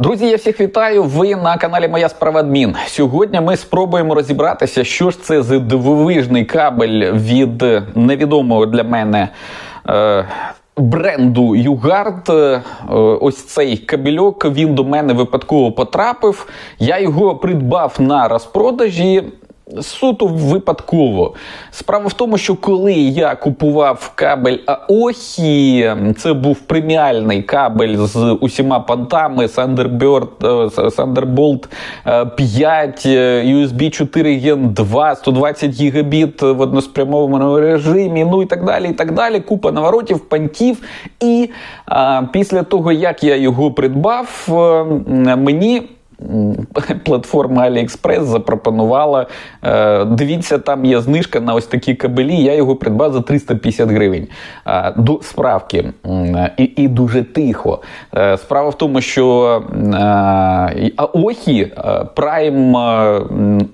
Друзі, я всіх вітаю. Ви на каналі Моя справа адмін. Сьогодні ми спробуємо розібратися, що ж це за дивовижний кабель від невідомого для мене. Е- Бренду Югард, Е, ось цей кабельок. Він до мене випадково потрапив. Я його придбав на розпродажі. Суто випадково. Справа в тому, що коли я купував кабель Аохі, це був преміальний кабель з усіма понтами е, Thunderbolt е, 5, е, USB 4 Gen 2, 120 гігабіт в односпрямованому режимі, ну і так далі. і так далі. Купа наворотів, понтів. І а, після того, як я його придбав, е, мені. Платформа AliExpress запропонувала. е, Дивіться, там є знижка на ось такі кабелі. Я його придбав за 350 гривень. Е, До справки і, і дуже тихо. Е, Справа в тому, що Аохі, Prime,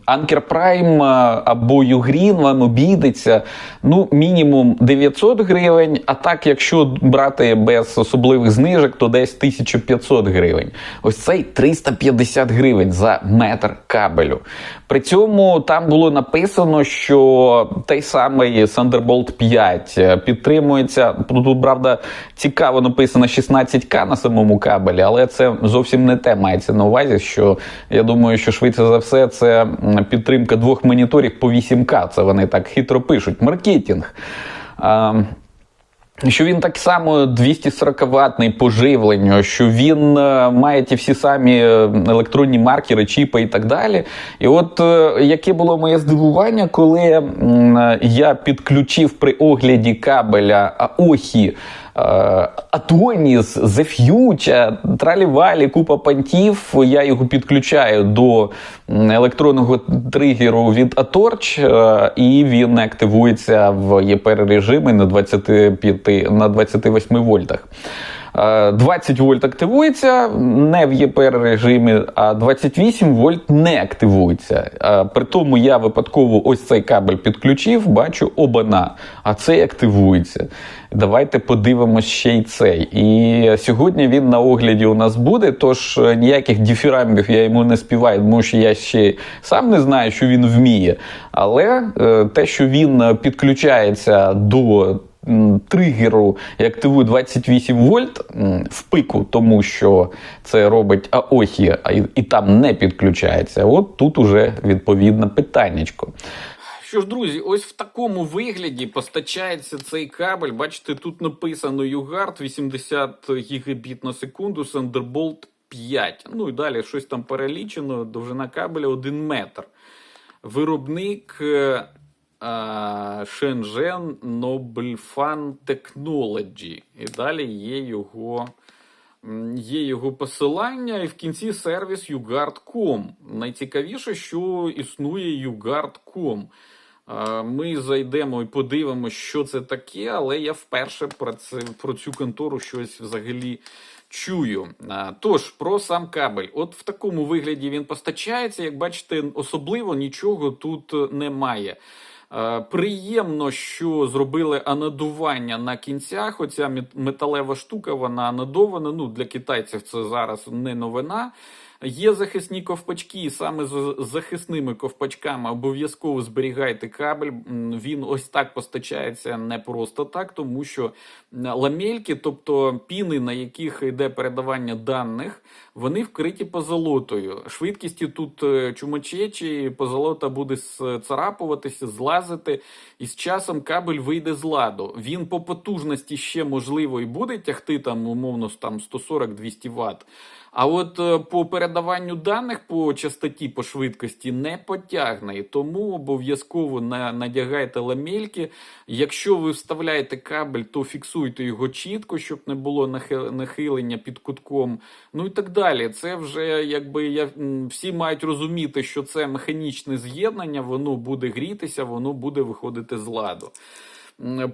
Anker Prime або Ugreen вам обійдеться ну, мінімум 900 гривень. А так, якщо брати без особливих знижок, то десь 1500 гривень. Ось цей 350 гривень за метр кабелю. При цьому там було написано, що той самий Thunderbolt 5 е, підтримується. Тут, правда, цікаво написано 16К на самому кабелі, але це зовсім не те мається на увазі. Що я думаю, що швидше за все це підтримка двох моніторів по 8К. Це вони так хитро пишуть. Маркетинг. Що він так само 240-ваттний по живленню, що він е, має ті всі самі е, електронні маркери, чіпи і так далі. І от е, яке було моє здивування, коли я підключив при огляді кабеля Аохі Атоніс, Future, Тралівалі, купа пантів. Я його підключаю до електронного тригеру від Atorch, е, і він активується в ЄПР режимі на 25, на 28 вольтах. Е, 20 вольт активується не в ЄПР режимі, а 28 вольт не активується. Е, При тому я випадково ось цей кабель підключив, бачу обана, а цей активується. Давайте подивимось ще й цей. І сьогодні він на огляді у нас буде, тож е, ніяких діфірамбів я йому не співаю, тому що я ще сам не знаю, що він вміє. Але е, те, що він е, підключається до тригеру і активує 28 вольт в пику, тому що це робить Аохі, і, там не підключається. От тут уже відповідне питаннячко. Що ж, друзі, ось в такому вигляді постачається цей кабель. Бачите, тут написано UGART 80 гігабіт на секунду, Thunderbolt 5. Ну і далі щось там перелічено. Довжина кабеля 1 метр. Виробник Shenzhen Noblefan Technology. І далі є його. Є його посилання, і в кінці сервіс UGuard.com. Найцікавіше, що існує UGuard.com. Е, Ми зайдемо і подивимося, що це таке, але я вперше про це про цю контору щось взагалі чую. Тож про сам кабель. От в такому вигляді він постачається. Як бачите, особливо нічого тут немає. Е, Приємно, що зробили анодування на кінцях. Оця мет- металева штука, вона анодована. Ну для китайців це зараз не новина. Є захисні ковпачки, саме з захисними ковпачками обов'язково зберігайте кабель. Він ось так постачається не просто так, тому що ламельки, тобто піни, на яких йде передавання даних, вони вкриті позолотою. Швидкісті тут е, чумачечі, позолота буде царапуватися, злазити, і з часом кабель вийде з ладу. Він по потужності ще можливо і буде тягти там умовно там 140-200 Вт. А от е, по передаванню даних по частоті, по швидкості не потягне. Тому обов'язково на, надягайте ламельки. Якщо ви вставляєте кабель, то фіксуйте його чітко, щоб не було нахи- нахилення під кутком. Ну і так далі. Це вже якби я всі мають розуміти, що це механічне з'єднання, воно буде грітися, воно буде виходити з ладу.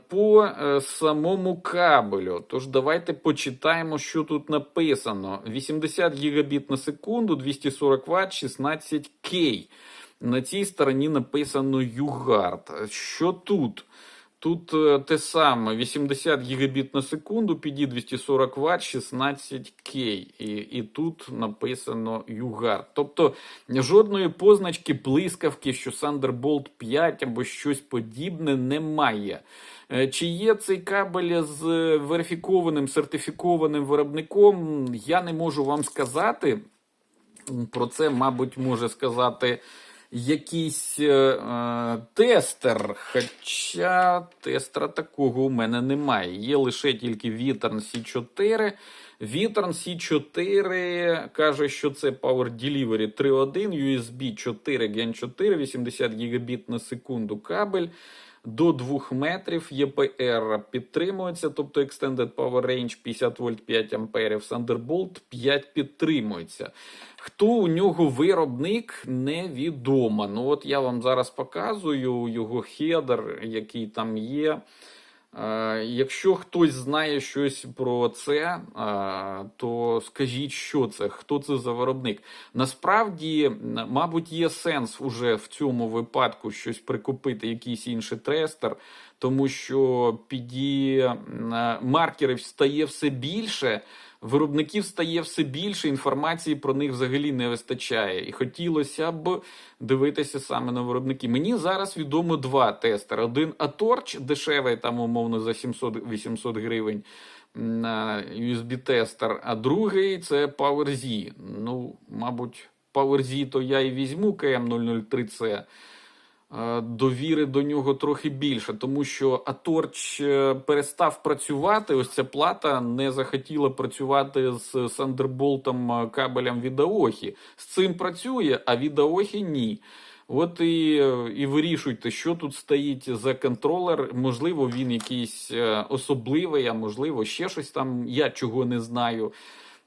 По е, самому кабелю. Тож давайте почитаємо, що тут написано: 80 гігабіт на секунду, 240 Вт, 16 К. На цій стороні написано UGART. Що тут? Тут е, те саме: 80 гігабіт на секунду, PD 240 Вт, 16К. І, і тут написано UGART. Тобто жодної позначки, блискавки, що Thunderbolt 5 або щось подібне немає. Е, Чи є цей кабель з верифікованим сертифікованим виробником? Я не можу вам сказати. Про це, мабуть, може сказати якийсь е, е, тестер. Хоча тестера такого у мене немає. Є лише тільки Вітерн С4. Вітерн c 4 каже, що це Power Delivery 3.1, USB 4 Gen 4, 80 гігабіт на секунду кабель. До 2 метрів е EPR підтримується, тобто Extended Power Range 50 вольт 5 амперів, Thunderbolt 5 підтримується. Хто у нього виробник, невідомо. Ну от я вам зараз показую його хедер, який там є. Е, Якщо хтось знає щось про це, е, то скажіть, що це, хто це за виробник. Насправді, мабуть, є сенс уже в цьому випадку щось прикупити, якийсь інший трестер, тому що PD маркерів стає все більше. Виробників стає все більше, інформації про них взагалі не вистачає. І хотілося б дивитися саме на виробники. Мені зараз відомо два тестери. Один Atorch, дешевий, там умовно за 700-800 гривень USB-тестер, а другий це PowerZ. Ну, мабуть, PowerZ то я і візьму KM003C. Е, Довіри до нього трохи більше, тому що Аторч е, перестав працювати. Ось ця плата не захотіла працювати з Сандерболтом е, кабелем від Аохі. З цим працює, а від Аохі ні. От і, і вирішуйте, що тут стоїть за контролер. Можливо, він якийсь е, особливий, а можливо, ще щось там. Я чого не знаю.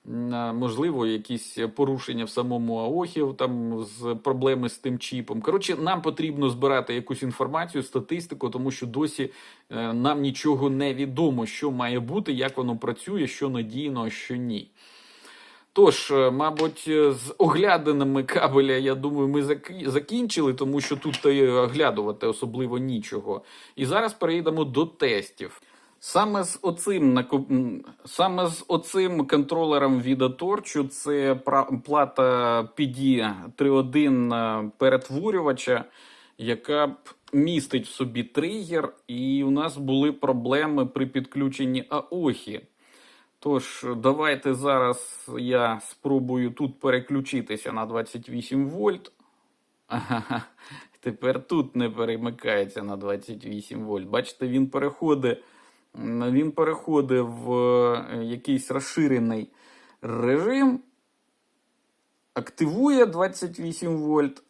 Можливо, якісь порушення в самому АОХі, там з проблеми з тим чіпом. Коротше, нам потрібно збирати якусь інформацію, статистику, тому що досі е, нам нічого не відомо, що має бути, як воно працює, що надійно, а що ні. Тож, е, мабуть, е, з оглядинами кабеля, я думаю, ми закінчили, тому що тут оглядувати особливо нічого. І зараз перейдемо до тестів. Саме з оцим саме з оцим контролером від Atorch, це плата PD 3.1 е, перетворювача, яка б містить в собі тригер, і у нас були проблеми при підключенні АОХі. Тож, давайте зараз я спробую тут переключитися на 28 вольт. Ага, тепер тут не перемикається на 28 вольт. Бачите, він переходить, він переходить в е, якийсь розширений режим, активує 28 вольт.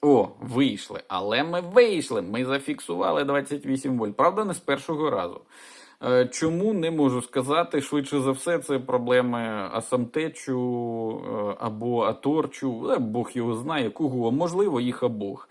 О, вийшли. Але ми вийшли. Ми зафіксували 28 вольт. Правда, не з першого разу. Е, Чому не можу сказати? Швидше за все, це проблеми Асамтечу е, або Аторчу. Бог його знає, кого. Можливо, їх обох.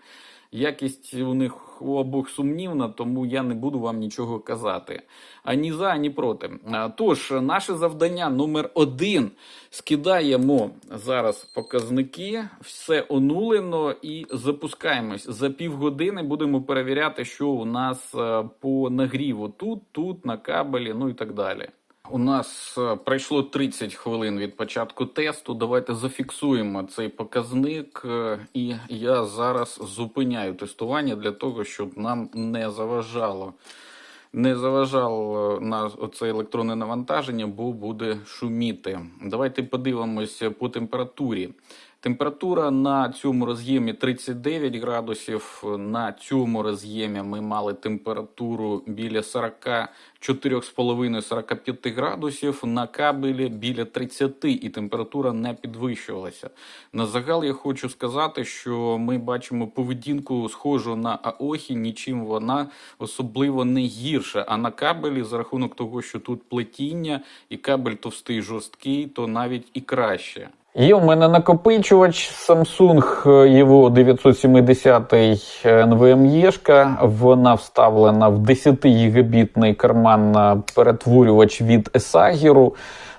Якість у них у обох сумнівна, тому я не буду вам нічого казати. Ані за, ані проти. Тож, наше завдання номер один. Скидаємо зараз показники, все онулено і запускаємось. За півгодини будемо перевіряти, що у нас е, по нагріву тут, тут, на кабелі, ну і так далі. У нас е, пройшло 30 хвилин від початку тесту. Давайте зафіксуємо цей показник, е, і я зараз зупиняю тестування для того, щоб нам не заважало. Не заважало на це електронне навантаження, бо буде шуміти. Давайте подивимося по температурі. Температура на цьому роз'ємі 39 градусів. На цьому роз'ємі ми мали температуру біля 44,5-45 градусів. На кабелі біля 30 і температура не підвищувалася. На загал я хочу сказати, що ми бачимо поведінку схожу на Аохі, нічим вона особливо не гірша. А на кабелі, за рахунок того, що тут плетіння і кабель товстий жорсткий, то навіть і краще. Є у мене накопичувач Samsung EVO 970 NVMe. Вона вставлена в 10 гігабітний карман перетворювач від Esagiro.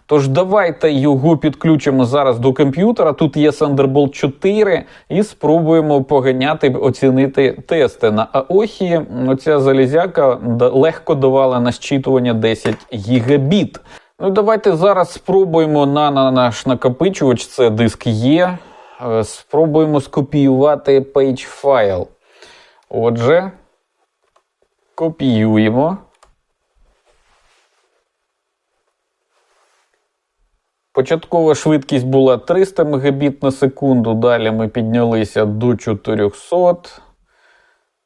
Тож давайте його підключимо зараз до комп'ютера. Тут є Thunderbolt 4, і спробуємо поганяти, оцінити тести. На Аохі оця залізяка легко давала на щитування 10 гігабіт. Ну, давайте зараз спробуємо на, на наш накопичувач, це диск є. е, Спробуємо скопіювати page файл. Отже, копіюємо. Початкова швидкість була 300 Мбіт на секунду, далі ми піднялися до 400,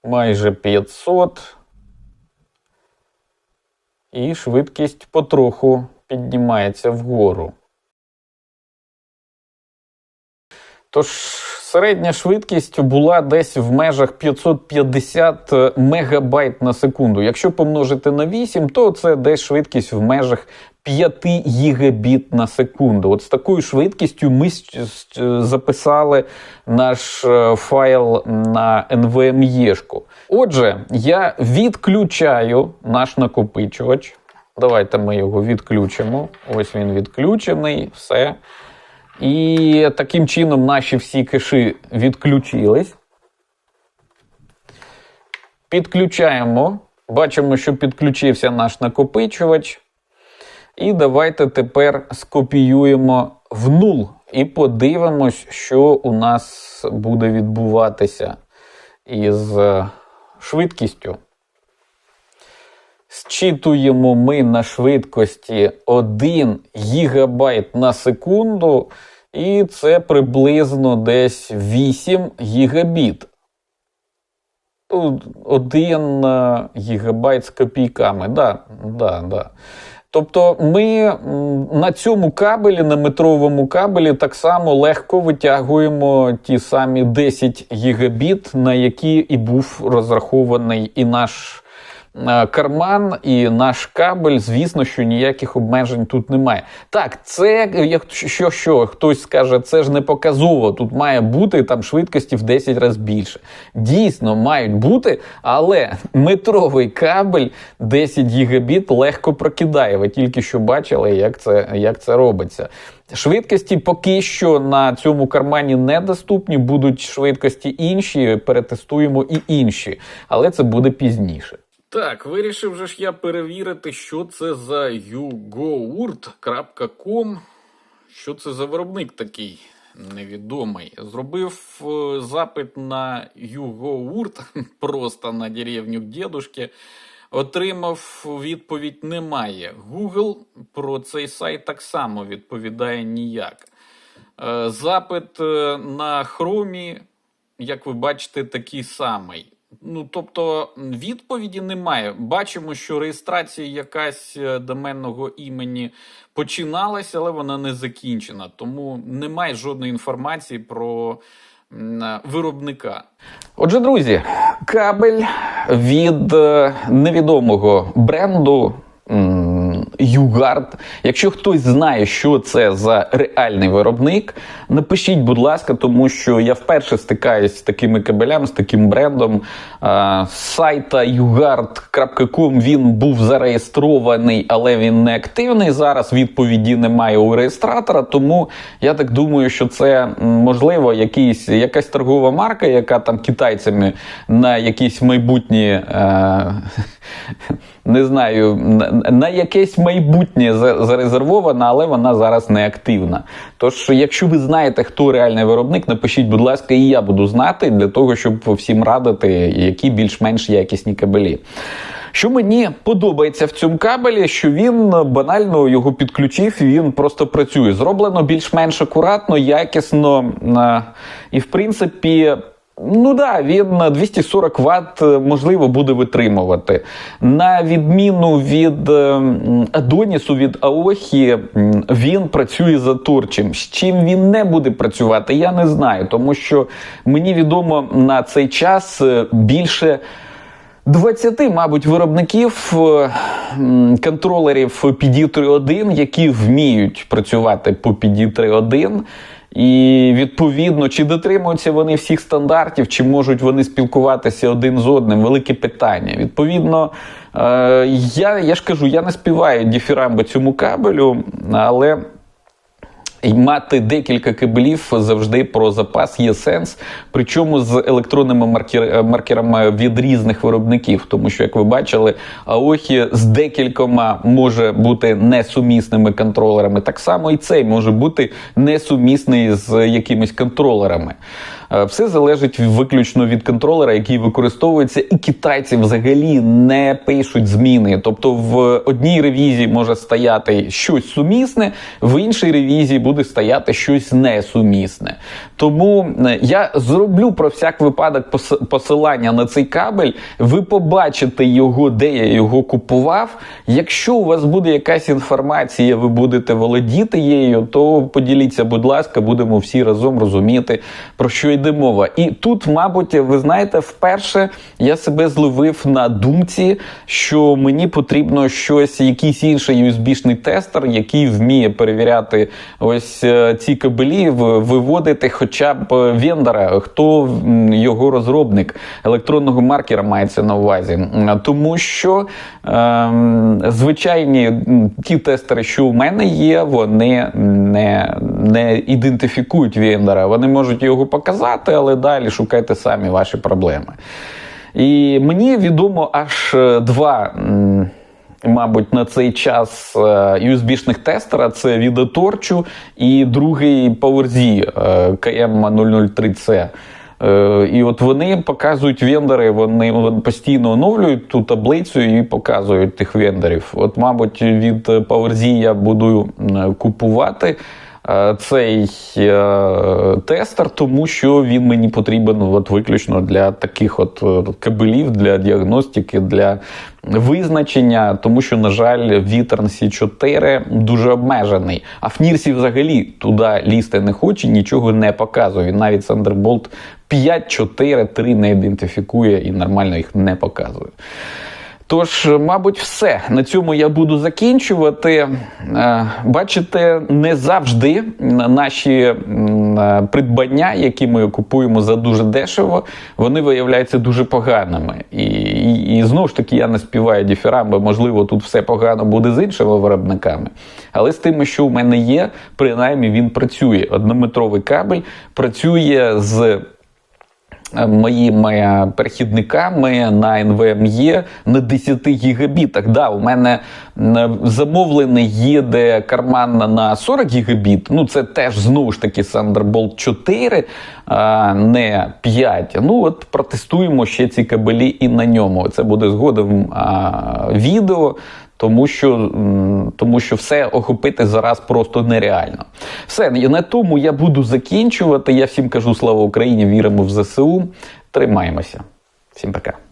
майже 500. І швидкість потроху піднімається вгору. Тож середня швидкість була десь в межах 550 мегабайт на секунду. Якщо помножити на 8, то це десь швидкість в межах 5 гігабіт на секунду. От з такою швидкістю ми записали наш е, файл на NVMe-шку. Отже, я відключаю наш накопичувач. Давайте ми його відключимо. Ось він відключений, все. І таким чином наші всі кеші відключились. Підключаємо. Бачимо, що підключився наш накопичувач. І давайте тепер скопіюємо в нул і подивимось, що у нас буде відбуватися із е, швидкістю. Зчитуємо ми на швидкості 1 гігабайт на секунду, і це приблизно десь 8 гігабіт. Тут 1 гігабайт з копійками. Да, да, да. Тобто ми на цьому кабелі, на метровому кабелі, так само легко витягуємо ті самі 10 гігабіт, на які і був розрахований і наш карман, і наш кабель. Звісно, що ніяких обмежень тут немає. Так, це якщо що, хтось скаже, це ж не показово. Тут має бути там швидкості в 10 разів більше. Дійсно, мають бути, але метровий кабель 10 гігабіт легко прокидає. Ви тільки що бачили, як це, як це робиться. Швидкості поки що на цьому кармані недоступні, будуть швидкості інші, перетестуємо і інші, але це буде пізніше. Так, вирішив же ж я перевірити, що це за ugourt.com, що це за виробник такий невідомий. Зробив е, запит на ugourt просто на деревню к дедушки. Отримав відповідь немає. Google про цей сайт так само відповідає ніяк. Е, Запит е, на Chrome, як ви бачите, такий самий. Ну, тобто відповіді немає. Бачимо, що реєстрація якась е, доменного імені починалася, але вона не закінчена. Тому немає жодної інформації про е, виробника. Отже, друзі, кабель від е, невідомого бренду. Югард. Якщо хтось знає, що це за реальний виробник, напишіть, будь ласка, тому що я вперше стикаюсь з такими кабелями, з таким брендом. З сайта ugard.com він був зареєстрований, але він не активний. Зараз відповіді немає у реєстратора. Тому я так думаю, що це можливо якийсь, якась торгова марка, яка там китайцями на якісь майбутні. Е- не знаю, на, якесь майбутнє за- зарезервована, але вона зараз не активна. Тож, якщо ви знаєте, хто реальний виробник, напишіть, будь ласка, і я буду знати для того, щоб всім радити, які більш-менш якісні кабелі. Що мені подобається в цьому кабелі, що він банально його підключив, він просто працює. Зроблено більш-менш акуратно, якісно е, і в принципі. Ну да, він на 240 Вт можливо буде витримувати. На відміну від ем, Адонісу, від Аохі, він працює заторчим. З чим він не буде працювати, я не знаю, тому що мені відомо на цей час е, більше. 20, мабуть, виробників е, контролерів PD3.1, які вміють працювати по PD3.1. І відповідно, чи дотримуються вони всіх стандартів, чи можуть вони спілкуватися один з одним, велике питання. Відповідно, е, я, я ж кажу, я не співаю діфірамби цьому кабелю, але. І мати декілька кабелів завжди про запас є сенс, причому з електронними маркер, маркерами від різних виробників. Тому що, як ви бачили, Аохі з декількома може бути несумісними контролерами. Так само і цей може бути несумісний з якимись контролерами. Е, Все залежить виключно від контролера, який використовується, і китайці взагалі не пишуть зміни. Тобто в одній ревізії може стояти щось сумісне, в іншій ревізії буде стояти щось несумісне. Тому е, я зроблю про всяк випадок посилання на цей кабель. Ви побачите його, де я його купував. Якщо у вас буде якась інформація, ви будете володіти її, то поділіться, будь ласка, будемо всі разом розуміти, про що йде мова. І тут, мабуть, ви знаєте, вперше я себе зловив на думці, що мені потрібно щось, якийсь інший USB-шний тестер, який вміє перевіряти ось е, ці кабелі, виводити хоча б вендора, хто його розробник електронного маркера мається на увазі. Тому що ем, звичайні ті тестери, що у мене є, вони не, не ідентифікують вендора. Вони можуть його показати, але далі шукайте самі ваші проблеми. І мені відомо аж е, два. Мабуть, на цей час е, USB-шних тестера це від Torch і другий PowerZ е, KM003C. Е, І от вони показують вендори, вони, постійно оновлюють ту таблицю і показують тих вендорів. От, мабуть, від PowerZ я буду купувати е, цей е, тестер, тому що він мені потрібен от виключно для таких от е, кабелів, для діагностики, для визначення, тому що, на жаль, Вітерн C4 дуже обмежений. А Фнірсі взагалі туди лізти не хоче, нічого не показує. Він навіть Thunderbolt 5, 4, 3 не ідентифікує і нормально їх не показує. Тож, мабуть, все. На цьому я буду закінчувати. Е, Бачите, не завжди наші е, придбання, які ми купуємо за дуже дешево, вони виявляються дуже поганими. І, і, і знову ж таки, я не співаю діфірамби, можливо, тут все погано буде з іншими виробниками. Але з тими, що у мене є, принаймні він працює. Однометровий кабель працює з моїми перехідниками на NVMe на 10 гігабітах. Да, у мене замовлений їде карман на 40 гігабіт. Ну, це теж знову ж таки Thunderbolt 4, а не 5. Ну, от протестуємо ще ці кабелі і на ньому. Це буде згодом а, відео. Тому що, тому що все охопити зараз просто нереально. Все, на тому я буду закінчувати. Я всім кажу слава Україні, віримо в ЗСУ. Тримаємося. Всім пока.